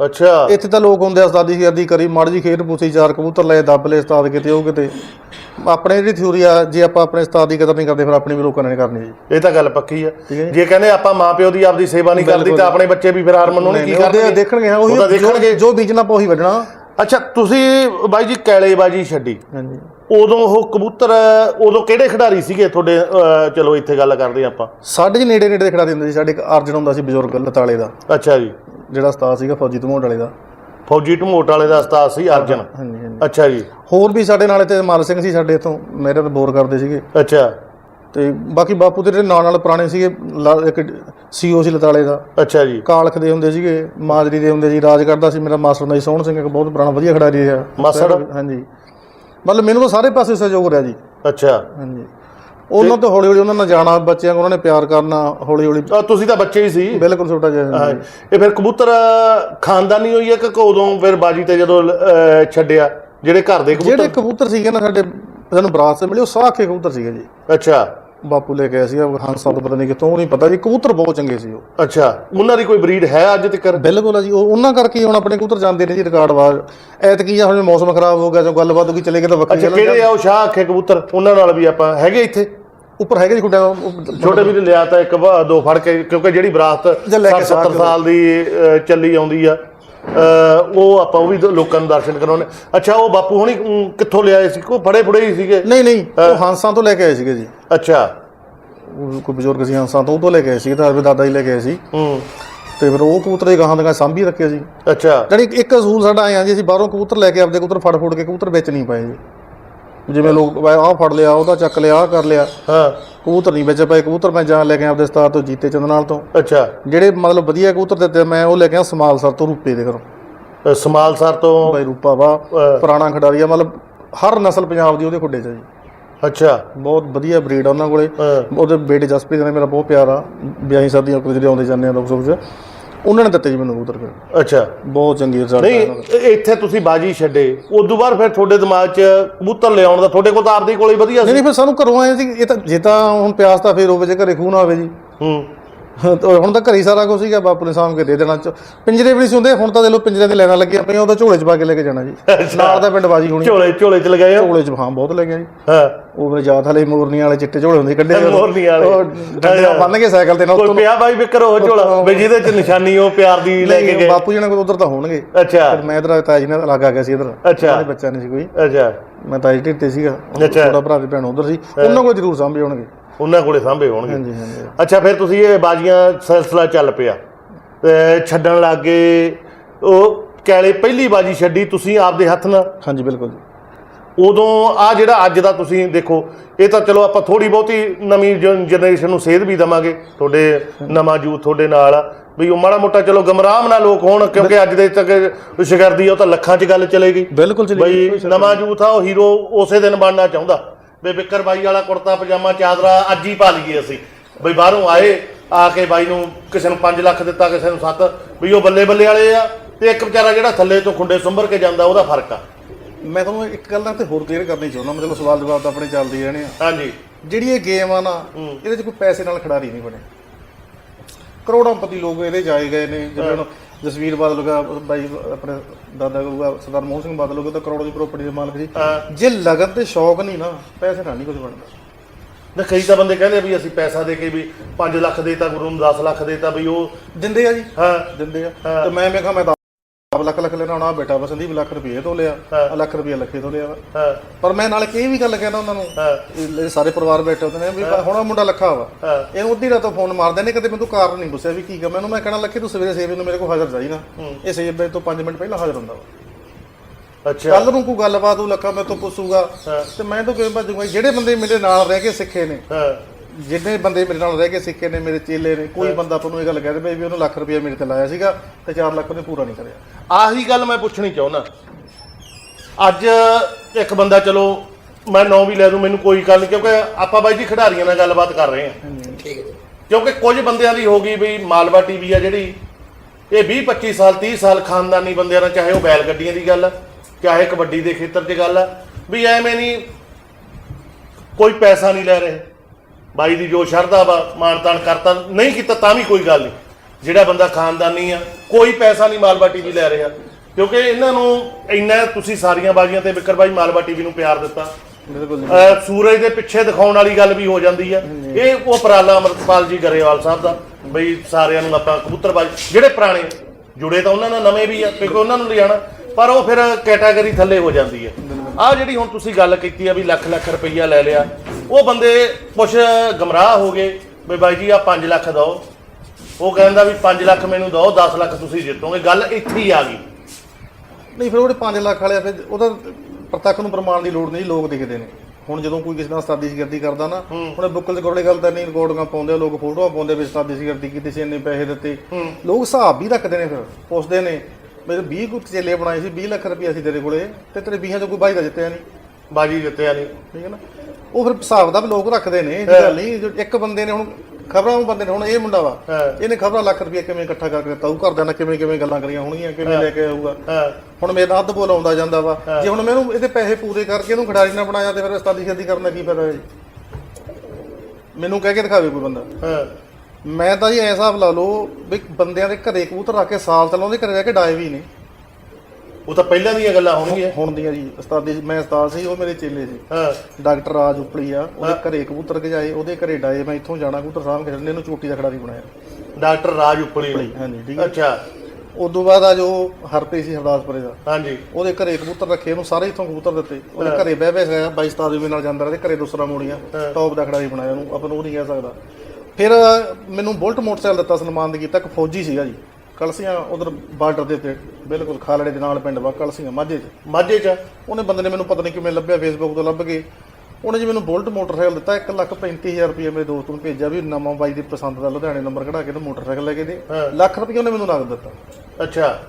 ਅੱਛਾ। ਇੱਥੇ ਤਾਂ ਲੋਕ ਹੁੰਦੇ ਆ ਉਸਤਾਦੀ ਸ਼ਿਆਦੀ ਕਰੀ ਮਾੜੀ ਜੀ ਖੇਡ ਪੁੱਛੀ ਚਾਰ ਕਬੂਤਰ ਲਏ ਦੱਬ ਲਏ ਉਸਤਾਦ ਕਿਤੇ ਉਹ ਕਿਤੇ। ਆਪਣੇ ਜਿਹੜੀ ਥਿਊਰੀ ਆ ਜੇ ਆਪਾਂ ਆਪਣੇ ਉਸਤਾਦ ਦੀ ਕਦਰ ਨਹੀਂ ਕਰਦੇ ਫਿਰ ਆਪਣੀ ਵੀ ਲੋਕਾਂ ਨੇ ਕਰਨੀ ਜੀ। ਇਹ ਤਾਂ ਗੱਲ ਪੱਕੀ ਆ। ਜੇ। ਕਹਿੰਦੇ ਆਪਾਂ ਮਾਪਿਓ ਦੀ ਆਪਦੀ ਸੇਵਾ ਨਹੀਂ ਕਰਦੇ ਤਾਂ ਆਪਣੇ ਬੱਚੇ ਵੀ ਫਿਰ ਹਾਰ ਮੰਨੋ ਨਹੀਂ ਕੀ ਕਰਨਗੇ? ਦੇਖਣਗੇ ਉਹ ਜੋ- ਬੀਜਣਾ ਆਪਾਂ ਉਹੀ ਵੱਢਣਾ। ਅੱਛਾ ਤੁਸੀਂ ਬਾਈ ਜੀ ਕੈਲੇ ਬਾਜੀ ਛੱਡੀ। ਹਾਂਜੀ। ਉਦੋਂ ਉਹ ਕਬੂਤਰ ਉਦੋਂ ਕਿਹੜੇ ਖਿਡਾਰੀ ਸੀਗੇ ਤੁਹਾਡੇ ਅਹ, ਚਲੋ ਇੱਥੇ ਗੱਲ ਕਰਦੇ ਹਾਂ ਆਪਾਂ? ਸਾਡੇ ਜੀ ਨੇੜੇ ਨੇੜੇ ਦੇ ਖਿਡਾਰੀ ਹੁੰਦੇ ਸੀ ਸਾਡੇ ਇੱਕ ਅਰਜਨ ਹੁੰਦਾ ਸੀ ਬਜ਼ੁਰਗ ਲਤਾਲੇ ਦਾ। ਅੱਛਾ ਜੀ। ਜਿਹੜਾ ਉਸਤਾਦ ਸੀਗਾ ਫੌਜੀ ਧਮੋਟ ਵਾਲੇ ਦਾ। ਫੌਜੀ ਢਮੋਟ ਵਾਲੇ ਦਾ ਉਸਤਾਦ ਸੀ ਅਰਜਨ? ਹਾਂਜੀ ਹਾਂਜੀ। ਅੱਛਾ ਜੀ। ਹੋਰ ਵੀ ਸਾਡੇ ਨਾਲ ਇੱਥੇ ਮਾਲ ਸਿੰਘ ਸੀ ਸਾਡੇ ਇੱਥੋਂ ਮੇਰੇ ਤਾਂ ਬੋਰ ਕਰਦੇ ਸੀਗੇ। ਅੱਛਾ। ਤੇ ਬਾਕੀ ਬਾਪੂ ਦੇ ਜਿਹੜੇ ਨਾਲ ਨਾਲ ਪੁਰਾਣੇ ਸੀਗੇ ਲਾ- ਇੱਕ ਸੀਓ ਸੀ ਲਤਾਲੇ ਦਾ। ਅੱਛਾ ਜੀ। ਕਾਲਖ ਦੇ ਹੁੰਦੇ ਸੀਗੇ ਮਾਜਰੀ ਦੇ ਹੁੰਦੇ ਸੀ ਰਾਜ ਕਰਦਾ ਸੀ ਮੇਰਾ ਮਾਸਟਰ ਹੁੰਦਾ ਸੀ ਸੋਹਣ ਸਿੰਘ ਇੱਕ ਬਹੁਤ ਪੁਰਾਣਾ ਵਧੀਆ ਖਿਡਾਰੀ ਰਿਹਾ। ਮਾਸੜ? ਹਾਂਜੀ। ਮਤਲਬ ਮੈਨੂੰ ਤਾਂ ਸਾਰੇ ਪਾਸੇ ਸਹਿਯੋਗ ਰਿਹਾ ਜੀ। ਅੱਛਾ। ਹਾਂਜੀ। ਉਹਨਾਂ ਤੋਂ ਹੌਲੀ ਹੌਲੀ ਉਹਨਾਂ ਨਾਲ ਜਾਣਾ ਬੱਚਿਆਂ ਨੂੰ ਉਹਨਾਂ ਨੇ ਪਿਆਰ ਕਰਨਾ ਹੌਲੀ ਹੌਲੀ ਅਹ, ਤੁਸੀਂ ਤਾਂ ਬੱਚੇ ਹੀ ਸੀ। ਬਿਲਕੁਲ ਛੋਟਾ ਜਿਹਾ ਹਾਂ, ਇਹ ਫਿਰ ਕਬੂਤਰ ਖਾਨਦਾਨੀ ਹੋਈ ਹੈ ਕਿ ਉਦੋਂ ਫਿਰ ਬਾਜੀ ਤੇ ਜਦੋਂ ਅਹ, ਛੱਡਿਆ? ਜਿਹੜੇ ਘਰ ਦੇ ਕਬੂਤਰ ਜਿਹੜੇ ਕਬੂਤਰ? ਸੀਗੇ ਨਾ ਸਾਡੇ ਸਾਨੂੰ ਬਰਾਤ ਸੇ ਮਿਲੇ ਉਹ ਸਾਖੇ ਕਬੂਤਰ ਸੀਗੇ ਜੀ। ਅੱਛਾ। ਬਾਪੂ ਲੈ ਕੇ ਆਇਆ ਸੀਗਾ ਹੰਸਾਂ ਤੋਂ ਪਤਾ ਨਹੀਂ ਕਿਤੋਂ ਉਹ ਨਹੀਂ ਪਤਾ ਜੀ ਕਬੂਤਰ ਬਹੁਤ ਚੰਗੇ ਸੀ ਉਹ। ਅੱਛਾ ਉਹਨਾਂ ਦੀ ਕੋਈ ਬਰੀਡ ਹੈ ਅੱਜ ਤੱਕ? ਬਿਲਕੁਲ ਆ ਜੀ ਉਹ ਉਹਨਾਂ ਕਰਕੇ ਹੀ ਹੁਣ ਆਪਣੇ ਕਬੂਤਰ ਜਾਂਦੇ ਨੇ ਜੀ ਰਿਕਾਰਡ ਬਾਜ਼ ਐਤਕੀ ਜਾਂ ਹੁਣ ਮੌਸਮ ਖਰਾਬ ਹੋ ਗਿਆ ਜਾਂ ਗੱਲਬਾਤ ਹੋ ਗਈ ਚਲੇ ਗਏ ਤਾਂ ਵੱਖਰੀ ਅੱਛਾ ਗੱਲ ਆ। ਕਿਹੜੇ ਆ ਉਹ ਸ਼ਾਹ ਅੱਖੇ ਕਬੂਤਰ? ਉਹਨਾਂ ਨਾਲ ਵੀ ਆਪਾਂ ਹੈਗੇ ਇੱਥੇ? ਉੱਪਰ ਹੈਗੇ ਜੀ ਖੁੱਡਾ ਛੋਟੇ ਵੀਰ ਲਿਆ ਤਾਂ ਇੱਕ ਵਾ- ਦੋ ਫੜ ਕੇ ਕਿਉਂਕਿ ਜਿਹੜੀ ਬਰਾਤ ਜਾਂ ਲੈ ਕੇ 70 ਸਾਥ ਸਾਲ ਦੀ ਚੱਲੀ ਆਉਂਦੀ ਆ। ਉਹ ਆਪਾਂ ਉਹ ਵੀ ਦ- ਲੋਕਾਂ ਨੂੰ ਦਰਸ਼ਨ ਕਰਾਉਣੇ ਅੱਛਾ ਉਹ ਬਾਪੂ ਹੁਣੀ ਕਿੱਥੋਂ ਲਿਆਏ ਸੀ? ਕੋ ਫੜੇ ਫੜੇ ਹੀ ਸੀਗੇ? ਨਹੀਂ ਨਹੀਂ ਉਹ ਹਾਂਸਾਂ ਤੋਂ ਲੈ ਕੇ ਆਏ ਸੀਗੇ ਜੀ। ਅੱਛਾ। ਕੋਈ ਬਜ਼ੁਰਗ ਸੀ ਹਾਂਸਾਂ ਤੋਂ ਉਹ ਤੋਂ ਲੈ ਕੇ ਆਏ ਸੀਗੇ ਤਾਂ ਮੇਰੇ ਦਾਦਾ ਹੀ ਲੈ ਕੇ ਆਏ ਸੀ। ਹੂੰ। ਤੇ ਫਿਰ ਉਹ ਕਬੂਤਰ ਦੇ ਗਾਹਾਂ ਦੀਆਂ ਸਾਂਭੀ ਰੱਖਿਆ ਸੀ। ਅੱਛਾ। ਜਾਣੀ ਇੱਕ ਅਸੂਲ ਸਾਡਾ ਆਇਆ ਜੀ ਅਸੀਂ ਬਾਹਰੋਂ ਕਬੂਤਰ ਲੈ ਕੇ ਆਪਦੇ ਕਬੂਤਰ ਫੜ ਫੁੜ ਕੇ ਕਬੂਤਰ ਵਿੱਚ ਨਹੀਂ ਪਾਏ ਜੀ। ਜਿਵੇਂ ਲੋਕ ਆਹ ਫੜ ਲਿਆ ਉਹਦਾ ਚੱਕ ਲਿਆ ਆਹ ਕਰ ਲਿਆ। ਹਾਂ। ਕਬੂਤਰ ਨਹੀਂ ਵਿੱਚ ਪਏ ਕਬੂਤਰ ਮੈਂ ਜਾਂ ਲੈ ਕੇ ਆਇਆ ਆਪਦੇ ਉਸਤਾਦ ਤੋਂ ਜੀਤੇ ਚੰਦ ਨਾਲ ਤੋਂ। ਅੱਛਾ। ਜਿਹੜੇ ਮਤਲਬ ਵਧੀਆ ਕਬੂਤਰ ਦਿੱਤੇ ਮੈਂ ਉਹ ਲੈ ਕੇ ਆ ਸਮਾਲ ਸਰ ਤੋਂ ਰੂਪੇ ਦੇ ਘਰੋਂ। ਅਹ, ਸਮਾਲਸਰ ਤੋਂ? ਬਾਈ ਰੂਪਾ ਵਾ ਪੁਰਾਣਾ ਖਿਡਾਰੀ ਆ ਮਤਲਬ ਹਰ ਨਸਲ ਪੰਜਾਬ ਦੀ ਉਹਦੇ ਖੁੱਡੇ 'ਚ ਆ ਜੀ। ਅੱਛਾ। ਬਹੁਤ ਵਧੀਆ ਬਰੀਡ ਆ ਉਹਨਾਂ ਕੋਲੇ। ਉਹਦੇ ਬੇਟੇ ਜਸਪ੍ਰੀਤ ਨੇ ਮੇਰਾ ਬਹੁਤ ਪਿਆਰਾ ਵਿਆਹੀ ਸ਼ਾਦੀਆਂ ਕੋਲ ਜਿਹੜੇ ਆਉਂਦੇ ਜਾਂਦੇ ਆ ਦੁੱਖ ਸੁੱਖ 'ਚ। ਉਹਨਾਂ ਨੇ ਦਿੱਤੇ ਜੀ ਮੈਨੂੰ ਕਬੂਤਰ ਫਿਰ। ਅੱਛਾ। ਬਹੁਤ ਚੰਗੀ ਰਿਜ਼ਲਟ ਨਹੀਂ ਇਹ- ਇੱਥੇ ਤੁਸੀਂ ਬਾਜੀ ਛੱਡੇ। ਉਦੋਂ ਬਾਅਦ ਫਿਰ ਤੁਹਾਡੇ ਦਿਮਾਗ 'ਚ ਕਬੂਤਰ ਲਿਆਉਣ ਦਾ ਤੁਹਾਡੇ ਕੋਲ ਤਾਂ ਆਪਦੇ ਕੋਲ ਹੀ ਵਧੀਆ ਨਹੀਂ ਸੀ। ਨਹੀਂ ਫਿਰ ਸਾਨੂੰ ਘਰੋਂ ਆਏ ਸੀ। ਇਹ ਤਾਂ ਜੇ ਤਾਂ ਹੁਣ ਪਿਆਸ ਤਾਂ ਫੇਰ ਹੋਵੇ ਜੇ ਘਰੇ ਖੂਹ ਨਾ ਹੋਵੇ ਜੀ। ਹੂੰ। ਤੇ ਹੁਣ ਤਾਂ ਘਰੇ ਹੀ ਸਾਰਾ ਕੁਝ ਸੀਗਾ ਬਾਪੂ ਨੇ ਸਾਂਭ ਕੇ ਦੇ ਦੇਣਾ। ਚ- ਪਿੰਜਰੇ ਵੀ ਨਹੀਂ ਸੀ ਹੁੰਦੇ ਹੁਣ ਤਾਂ ਦੇ ਲੋ ਪਿੰਜਰੇ ਦੀ ਲੈਣਾ ਲੱਗੀਆਂ ਪਈਆਂ ਉਹਦਾ ਝੋਲੇ 'ਚ ਪਾ ਕੇ ਲੈ ਕੇ ਜਾਣਾ ਜੀ। ਨਾਲ ਦਾ ਪਿੰਡ ਬਾਜੀ ਹੋਣੀ। ਝੋਲੇ ਝੋਲੇ ਚ ਲਗਾਏ ਹੋ ਝੋਲੇ 'ਚ ਹਾਂ ਬਹੁਤ ਲੈ ਗਿਆ ਜੀ। ਹਾਂ। ਉਹ ਮੇਰੇ ਯਾਦ ਹਲੇ ਮੋਰਨੀਆਂ ਵਾਲੇ ਚਿੱਟੇ ਝੋਲੇ ਹੁੰਦੇ ਕੱਢੇ ਮੋਰਨੀਆਂ ਵਾਲੇ। ਉਹ ਡੰਡੇ ਬੰਨ ਕੇ ਸਾਈਕਲ ਤੇ ਨਾ ਕੋਈ ਉੱਤੋਂ ਪਿਆ ਬਾਈ ਵਿਕਰ ਉਹ ਝੋਲਾ? ਵੀ ਜਿਹਦੇ ਚ ਨਿਸ਼ਾਨੀ ਉਹ ਪਿਆਰ ਦੀ ਲੈ ਕੇ ਗਏ। ਬਾਪੂ ਜੀ ਨੇ ਕੋਈ ਉਧਰ ਤਾਂ ਹੋਣਗੇ। ਅੱਛਾ। ਫਿਰ ਮੈਂ ਇਧਰ ਤਾਜੀ ਨਾਲ ਲੱਗ ਆ ਗਿਆ ਸੀ ਇਧਰ। ਅੱਛਾ। ਬੱਚਾ ਨਹੀਂ ਸੀ ਕੋਈ। ਅੱਛਾ। ਮੈਂ ਤਾਜੀ ਢਿੱਤੇ ਸੀਗਾ। ਅੱਛਾ। ਛੋਟਾ ਭਰਾ ਦੀ ਭੈਣ ਉਧਰ ਸੀ। ਉਹਨਾਂ ਕੋਲ ਜ਼ਰੂਰ ਸਾਂਭੇ ਹੋਣਗੇ। ਉਹਨਾਂ ਕੋਲੇ ਸਾਂਭੇ ਹੋਣਗੇ। ਹਾਂਜੀ ਹਾਂਜੀ। ਅੱਛਾ ਫਿਰ ਤੁਸੀਂ ਇਹ ਬਾਜੀਆਂ ਸਿਲਸਿਲਾ ਚੱਲ ਪਿਆ। ਤੇ ਛੱਡਣ ਲੱਗੇ ਉਹ ਕੈਲੇ ਪਹਿਲੀ ਬਾਜੀ ਛੱਡੀ ਤੁਸੀਂ ਆਪਦੇ ਹੱਥ ਨਾਲ? ਹਾਂਜੀ ਬਿਲਕੁਲ ਜੀ। ਉਦੋਂ ਆ ਜਿਹੜਾ ਅੱਜ ਦਾ ਤੁਸੀਂ ਦੇਖੋ ਇਹ ਤਾਂ ਚਲੋ ਆਪਾਂ ਥੋੜੀ ਬਹੁਤੀ ਨਵੀਂ ਜਨਰੇਸ਼ਨ ਨੂੰ ਸੇਧ ਵੀ ਦਵਾਂਗੇ ਤੁਹਾਡੇ ਨਵਾਂ ਯੂਥ ਤੁਹਾਡੇ ਨਾਲ। ਆ ਵੀ ਉਹ ਮਾੜਾ ਮੋਟਾ ਚਲੋ ਗਮਰਾਮ ਨਾ ਲੋਕ ਹੋਣ ਕਿਉਂਕਿ ਅੱਜ ਦੇ ਤੱਕ ਸ਼ਗਰਦੀ ਉਹ ਤਾਂ ਲੱਖਾਂ 'ਚ ਗੱਲ ਚਲੇਗੀ। ਬਿਲਕੁਲ ਚਲੀ ਬਈ ਨਵਾਂ ਯੂਥ ਆ ਉਹ ਹੀਰੋ ਉਸੇ ਦਿਨ ਬਣਨਾ ਚਾਹੁੰਦਾ। ਵੀ ਬਿੱਕਰ ਬਾਈ ਵਾਲਾ ਕੁੜਤਾ ਪਜਾਮਾ ਚਾਦਰਾ ਅੱਜ ਹੀ ਪਾ ਲਈਏ ਅਸੀਂ। ਬਈ ਬਾਹਰੋਂ ਆਏ ਆ ਕੇ ਬਾਈ ਨੂੰ ਕਿਸੇ ਨੂੰ 5 ਲੱਖ ਦਿੱਤਾ ਕਿਸੇ ਨੂੰ 7 ਵੀ ਉਹ ਬੱਲੇ ਬੱਲੇ ਵਾਲੇ ਆ ਤੇ ਇੱਕ ਵਿਚਾਰਾ ਜਿਹੜਾ ਥੱਲੇ ਤੋਂ ਖੁੰਡੇ ਸੁੰਬਰ ਕੇ ਜਾਂਦਾ ਉਹਦਾ ਫ਼ਰਕ ਆ। ਮੈਂ ਤੁਹਾਨੂੰ ਇੱਕ ਗੱਲ ਤੇ ਹੋਰ ਕਲੀਅਰ ਕਰਨੀ ਚਾਹੁੰਦਾ ਮਤਲਬ ਸਵਾਲ ਜਵਾਬ ਤਾਂ ਆਪਣੇ ਚੱਲਦੇ ਹੀ ਰਹਿਣੇ ਆ। ਹਾਂਜੀ। ਜਿਹੜੀ ਇਹ ਗੇਮ ਆ ਨਾ ਇਹਦੇ 'ਚ ਕੋਈ ਪੈਸੇ ਨਾਲ ਖਿਡਾਰੀ ਨਹੀਂ ਬਣੇ। ਕਰੋੜਾਂਪਤੀ ਲੋਕ ਇਹਦੇ ਜਾਏ ਗਏ ਨੇ ਜਿਵੇਂ ਜਸਵੀਰ ਬਾਦਲ ਹੋਗਾ ਬਾਈ ਆਪਣੇ ਦਾਦਾ ਹੋਗਾ ਸਰਦਾਰ ਮੋਹਨ ਸਿੰਘ ਬਾਦਲ ਹੋਗਾ ਤਾਂ ਕਰੋੜਾਂ ਦੀ ਪ੍ਰਾਪਰਟੀ ਦੇ ਮਾਲਕ ਜੀ। ਜੇ ਲਗਨ ਤੇ ਸ਼ੌਕ ਨਹੀਂ ਨਾ ਪੈਸੇ ਨਾਲ ਨਹੀਂ ਕੁਝ ਬਣਦਾ। ਨਾ ਕਈ ਤਾਂ ਬੰਦੇ ਕਹਿੰਦੇ ਆ ਵੀ ਅਸੀਂ ਪੈਸਾ ਦੇ ਕੇ ਵੀ 5 ਲੱਖ ਦੇਤਾ ਗੁਰੂ ਨੂੰ 10 ਲੱਖ ਦੇਤਾ ਵੀ ਉਹ ਦਿੰਦੇ ਆ ਜੀ। ਹਾਂ। ਦਿੰਦੇ ਆ। ਤੇ ਮੈਂ ਮੈਂ ਕਿਹਾ ਮੈਂ 10 ਲੱਖ ਲੈਣਾ ਹੋਣਾ ਬੇਟਾ ਸੰਦੀਪ ਲੱਖ ਰੁਪਏ ਤੋਂ ਲਿਆ ਆਹ ਲੱਖ ਰੁਪਏ ਲੱਖੇ ਤੋਂ ਲਿਆ ਵਾ। ਹਾਂ। ਪਰ ਮੈਂ ਨਾਲ ਇਹ ਵੀ ਗੱਲ ਕਹਿੰਦਾ ਉਹਨਾਂ ਨੂੰ ਹਾਂ। ਇਹ ਇਹ ਸਾਰੇ ਪਰਿਵਾਰ ਬੈਠੇ ਹੁੰਦੇ ਨੇ ਵੀ ਹੁਣ ਆਹ ਮੁੰਡਾ ਲੱਖਾ ਵਾ। ਹਾਂ। ਇਹਨੂੰ ਅੱਧੀ ਰਾਤੋਂ ਫੋਨ ਮਾਰਦੇ ਨੇ ਕਦੇ ਮੈਨੂੰ ਕਾਰਨ ਨਹੀਂ ਪੁੱਛਿਆ ਵੀ ਕੀ ਕੰਮ ਮੈਨੂੰ ਮੈਂ ਕਹਿਣਾ ਲੱਖੇ ਤੂੰ ਸਵੇਰੇ ਸੇਵੇ ਨੂੰ ਮੇਰੇ ਕੋਲ ਹਾਜ਼ਰ ਚਾਹੀਦਾ ਇਹ ਸੇਵੇ ਵਜੇ ਤੋਂ 5 ਮਿੰਟ ਪਹਿਲਾਂ ਹਾਜ਼ਰ ਹੁੰਦਾ ਵਾ। ਅੱਛਾ। ਕੱਲ ਨੂੰ ਕੋਈ ਗੱਲਬਾਤ ਉਹ ਲੱਖਾ ਮੇਰੇ ਤੋਂ ਪੁੱਛੂਗਾ। ਤੇ ਮੈਂ ਤਾਂ ਕਿਵੇਂ ਭੱਜੂਗਾ ਜਿਹੜੇ ਬੰਦੇ ਮੇਰੇ ਨਾਲ ਰਹਿ ਕੇ ਸਿੱਖੇ ਨੇ ਹਾਂ। ਜਿੰਨੇ ਬੰਦੇ ਮੇਰੇ ਨਾਲ ਰਹਿ ਕੇ ਸਿੱਖੇ ਨੇ ਮੇਰੇ ਚੇਲੇ ਨੇ ਕੋਈ ਬੰਦਾ ਤੁਹਾਨੂੰ ਇਹ ਗੱਲ ਕਹਿ ਦੇ ਵੀ ਉਹਨੂੰ ਲੱਖ ਰੁਪਏ ਮੇਰੇ ਤੇ ਲਾਇਆ ਸੀਗਾ ਤੇ 4 ਲੱਖ ਉਹਨੇ ਪੂਰਾ ਨਹੀਂ ਕਰਿਆ। ਆਹੀ ਗੱਲ ਮੈਂ ਪੁੱਛਣੀ ਚਾਹੁੰਦਾ। ਅੱਜ ਇੱਕ ਬੰਦਾ ਚਲੋ ਮੈਂ ਨੌ ਵੀ ਲੈ ਦੂੰ ਮੈਨੂੰ ਕੋਈ ਗੱਲ ਨਹੀਂ ਕਿਉਂਕਿ ਆਪਾਂ ਬਾਈ ਜੀ ਖਿਡਾਰੀਆਂ ਨਾਲ ਗੱਲਬਾਤ ਕਰ ਰਹੇ ਹਾਂ। ਠੀਕ ਹੈ ਜੀ। ਕਿਉਂਕਿ ਕੁਝ ਬੰਦਿਆਂ ਦੀ ਹੋ ਗਈ ਵੀ ਮਾਲਵਾ ਟੀਵੀ ਆ ਜਿਹੜੀ ਇਹ 20 25 ਸਾਲ 30 ਸਾਲ ਖਾਨਦਾਨੀ ਬੰਦਿਆਂ ਨਾਲ ਚਾਹੇ ਉਹ ਬੈਲ ਗੱਡੀਆਂ ਦੀ ਗੱਲ ਆ ਚਾਹੇ ਕਬੱਡੀ ਦੇ ਖੇਤਰ 'ਚ ਗੱਲ ਆ ਵੀ ਐਵੇਂ ਨਹੀਂ ਕੋਈ ਪੈਸਾ ਨਹੀਂ ਲੈ ਰਹੇ। ਬਾਈ ਦੀ ਜੋ ਸ਼ਰਧਾ ਵਾ ਮਾਨਤਾਨ ਕਰਤਾ ਨਹੀਂ ਕੀਤਾ ਤਾਂ ਵੀ ਕੋਈ ਗੱਲ ਨਹੀਂ। ਜਿਹੜਾ ਬੰਦਾ ਖਾਨਦਾਨੀ ਆ ਕੋਈ ਪੈਸਾ ਨਹੀਂ ਮਾਲਵਾ ਟੀਵੀ ਲੈ ਰਿਹਾ। ਕਿਉਂਕਿ ਇਹਨਾਂ ਨੂੰ ਇੰਨਾ ਤੁਸੀਂ ਸਾਰੀਆਂ ਬਾਜ਼ੀਆਂ ਤੇ ਵਿਕਰ ਬਾਈ ਮਾਲਵਾ ਟੀਵੀ ਨੂੰ ਪਿਆਰ ਦਿੱਤਾ। ਬਿਲਕੁਲ ਸੂਰਜ ਦੇ ਪਿੱਛੇ ਦਿਖਾਉਣ ਵਾਲੀ ਗੱਲ ਵੀ ਹੋ ਜਾਂਦੀ ਆ। ਇਹ ਉਹ ਉਪਰਾਲਾ ਅਮਰਤਪਾਲ ਜੀ ਗਰੇਵਾਲ ਸਾਹਿਬ ਦਾ ਬਈ ਸਾਰਿਆਂ ਨੂੰ ਆਪਾਂ ਕਬੂਤਰਬਾਜ਼ ਜਿਹੜੇ ਪੁਰਾਣੇ ਜੁੜੇ ਤਾਂ ਉਹਨਾਂ ਨਾਲ ਨਵੇਂ ਵੀ ਆ ਕਿਉਂਕਿ ਉਹਨਾਂ ਨੂੰ ਲਿਜਾਣਾ ਪਰ ਉਹ ਫਿਰ ਕੈਟਾਗਰੀ ਥੱਲੇ ਹੋ ਜਾਂਦੀ ਹੈ ਆ ਜਿਹੜੀ ਹੁਣ ਤੁਸੀਂ ਗੱਲ ਕੀਤੀ ਆ ਵੀ ਲੱਖ ਲੱਖ ਰੁਪਈਆ ਲੈ ਲਿਆ ਉਹ ਬੰਦੇ ਕੁਛ ਗਮਰਾਹ ਹੋ ਗਏ ਵੀ ਬਾਈ ਜੀ ਆ 5 ਲੱਖ ਦਿਓ। ਉਹ ਕਹਿੰਦਾ ਵੀ 5 ਲੱਖ ਮੈਨੂੰ ਦਿਓ 10 ਲੱਖ ਤੁਸੀਂ ਜਿੱਤੋਗੇ। ਗੱਲ ਇੱਥੇ ਹੀ ਆ ਗਈ। ਨਹੀਂ ਫਿਰ ਉਹਦੇ 5 ਲੱਖ ਵਾਲੇ ਆ, ਫਿਰ ਉਹਦਾ ਪ੍ਰਤੱਖ ਨੂੰ ਪ੍ਰਮਾਣ ਦੀ ਲੋੜ ਨਹੀਂ ਲੋਕ ਦਿਖਦੇ ਨੇ। ਹੁਣ ਜਦੋਂ ਕੋਈ ਕਿਸੇ ਨਾਲ ਸਿਗਰਦੀ ਕਰਦਾ ਨਾ ਹੁਣ ਬੁੱਕਲ ਚ ਕੋਲੇ ਗੱਲ ਤਾਂ ਨਹੀਂ ਰਿਕਾਰਡਿੰਗਾਂ ਪਾਉਂਦੇ ਲੋਕ ਫੋਟੋਆਂ ਪਾਉਂਦੇ ਵੀ ਸਿਗਰਦੀ ਕੀਤੀ ਸੀ ਇੰਨੇ ਪੈਸੇ ਦਿੱਤੇ। ਲੋਕ ਹਿਸਾਬ ਵੀ ਰੱਖਦੇ ਨੇ ਫਿਰ ਪੁੱਛਦੇ ਨੇ। ਮੇਰੇ 20 ਕੁ ਚੇਲੇ ਬਣਾਏ ਸੀ 20 ਲੱਖ ਰੁਪਏ ਸੀ ਤੇਰੇ ਕੋਲੇ ਤੇ ਤੇਰੇ 20 ਚੋਂ ਕੋਈ ਬਾਈ ਦਾ ਜਿੱਤਿਆ ਨਹੀਂ ਬਾਜੀ ਜਿੱਤਿਆ ਨਹੀਂ ਠੀਕ ਹੈ ਨਾ? ਉਹ ਫਿਰ ਹਿਸਾਬ ਦਾ ਵੀ ਲੋਕ ਰੱਖਦੇ ਨੇ ਇਹ ਗੱਲ ਨਹੀਂ ਜੋ ਇੱਕ ਬੰਦੇ ਨੇ ਹੁਣ ਖਬਰਾਂ ਉਹ ਬੰਦੇ ਨੇ ਹੁਣ ਇਹ ਮੁੰਡਾ ਵਾ ਹਾਂ। ਇਹਨੇ ਖਬਰਾਂ ਲੱਖ ਰੁਪਏ ਕਿਵੇਂ ਇਕੱਠਾ ਕਰਕੇ ਦਿੱਤਾ ਉਹ ਘਰਦਿਆਂ ਨਾਲ ਕਿਵੇਂ ਕਿਵੇਂ ਗੱਲਾਂ ਕਰੀਆਂ ਹੋਣਗੀਆਂ ਕਿਵੇਂ ਲੈ ਕੇ ਆਊਗਾ। ਹਾਂ। ਹੁਣ ਮੇਰੇ ਅੱਧ ਬੋਲ ਆਉਂਦਾ ਜਾਂਦਾ ਵਾ ਜੇ ਹੁਣ ਮੈਨੂੰ ਇਹਦੇ ਪੈਸੇ ਪੂਰੇ ਕਰਕੇ ਇਹਨੂੰ ਖਿਡਾਰੀ ਨਾ ਬਣਾਇਆ ਤੇ ਫਿਰ ਉਸਤਾਦੀ ਸ਼ਾਦੀ ਕਰਨ ਦਾ ਕੀ ਫਾਇਦਾ ਹੈ ਜੀ? ਮੈਨੂੰ ਕਹਿ ਕੇ ਦਿਖਾਵੇ ਕੋਈ ਬੰਦਾ। ਹਾਂ। ਮੈਂ ਤਾਂ ਜੀ ਐਸਾ ਹਿਸਾਬ ਲਾ ਲਓ ਵੀ ਬੰਦਿਆਂ ਦੇ ਘਰੇ ਕਬੂਤਰ ਰੱਖ ਕੇ ਸਾਲ ਚਲਾਉਂਦੇ ਘਰੇ ਰਹਿ ਕੇ ਡਾਏ ਵੀ ਨੇ। ਉਹ ਤਾਂ ਪਹਿਲਾਂ ਦੀਆਂ ਗੱਲਾਂ ਹੋਣਗੀਆਂ। ਹੁਣ ਦੀਆਂ ਜੀ ਉਸਤਾਦੀ ਮੈਂ ਉਸਤਾਦ ਸੀ ਉਹ ਮੇਰੇ ਚੇਲੇ ਸੀ। ਹਾਂ। ਡਾਕਟਰ ਰਾਜ ਉਪਲੀ ਆ ਉਹਦੇ ਘਰੇ ਕਬੂਤਰ ਗਜਾਏ ਉਹਦੇ ਘਰੇ ਡਾਏ ਮੈਂ ਇੱਥੋਂ ਜਾਣਾ ਕਬੂਤਰ ਸਾਹਮ ਖੇਡਣੇ ਇਹਨੂੰ ਚੋਟੀ ਦਾ ਖਿਡਾਰੀ ਬਣਾਇਆ। ਡਾਕਟਰ ਰਾਜ ਉਪਲੀ। ਹਾਂਜੀ ਠੀਕ ਹੈ ਅੱਛਾ। ਉਦੋਂ ਬਾਅਦ ਆ ਜੋ ਹਰਪ੍ਰੀਤ ਸੀ ਹਰਦਾਸਪੁਰੇ ਦਾ ਹਾਂਜੀ। ਉਹਦੇ ਘਰੇ ਕਬੂਤਰ ਰੱਖੇ ਉਹਨੂੰ ਸਾਰੇ ਇਥੋਂ ਕਬੂਤਰ ਦਿੱਤੇ। ਉਹਦੇ ਘਰੇ ਬਹਿ ਬਹਿ ਗਿਆ ਬਾਈ ਸਤਾਦ ਵੀ ਨਾਲ ਜਾਂਦਾ ਰਿਹਾ ਘਰੇ ਦੂਸਰਾ ਮੋੜੀਆਂ ਟੌਪ ਦਾ ਖਿਡਾਰੀ ਬਣਾਇਆ ਉਹਨੂੰ ਆਪਾਂ ਨੂੰ ਉਹ ਨਹੀਂ ਕਹਿ ਸਕਦਾ। ਫਿਰ ਮੈਨੂੰ ਬੁਲਟ ਮੋਟਰਸਾਈਕਲ ਦਿੱਤਾ ਸਨਮਾਨਿਤ ਕੀਤਾ ਇੱਕ ਫੌਜੀ ਸੀਗਾ ਜੀ। ਕਲਸੀਆਂ ਉਧਰ ਬਾਰਡਰ ਦੇ ਉੱਤੇ ਬਿਲਕੁਲ ਖਾਲੜੇ ਦੇ ਨਾਲ ਪਿੰਡ ਵਾ ਕਲਸੀਆਂ ਮਾਝੇ 'ਚ। ਮਾਝੇ ਚ ਉਹਨੇ ਬੰਦੇ ਨੇ ਮੈਨੂੰ ਪਤਾ ਨਹੀਂ ਕਿਵੇਂ ਲੱਭਿਆ ਫੇਸਬੁੱਕ ਤੋਂ ਲੱਭ ਕੇ। ਉਹਨੇ ਜੀ ਮੈਨੂੰ ਬੁਲਟ ਮੋਟਰਸਾਈਕਲ ਦਿੱਤਾ 135000 ਰੁਪਏ ਮੇਰੇ ਦੋਸਤ ਨੂੰ ਭੇਜਿਆ ਵੀ ਨਵਾਂ ਬਾਈ ਦੀ ਪਸੰਦ ਦਾ ਲੁਧਿਆਣੇ ਨੰਬਰ ਕਢਾ ਕੇ ਤੇ ਮੋਟਰਸਾਈਕਲ ਲੈ ਕੇ ਦੇ। ਲੱਖ ਰੁਪਏ ਉਹਨੇ ਮੈਨੂੰ ਨਗਦ ਦਿੱਤਾ। ਅੱਛਾ।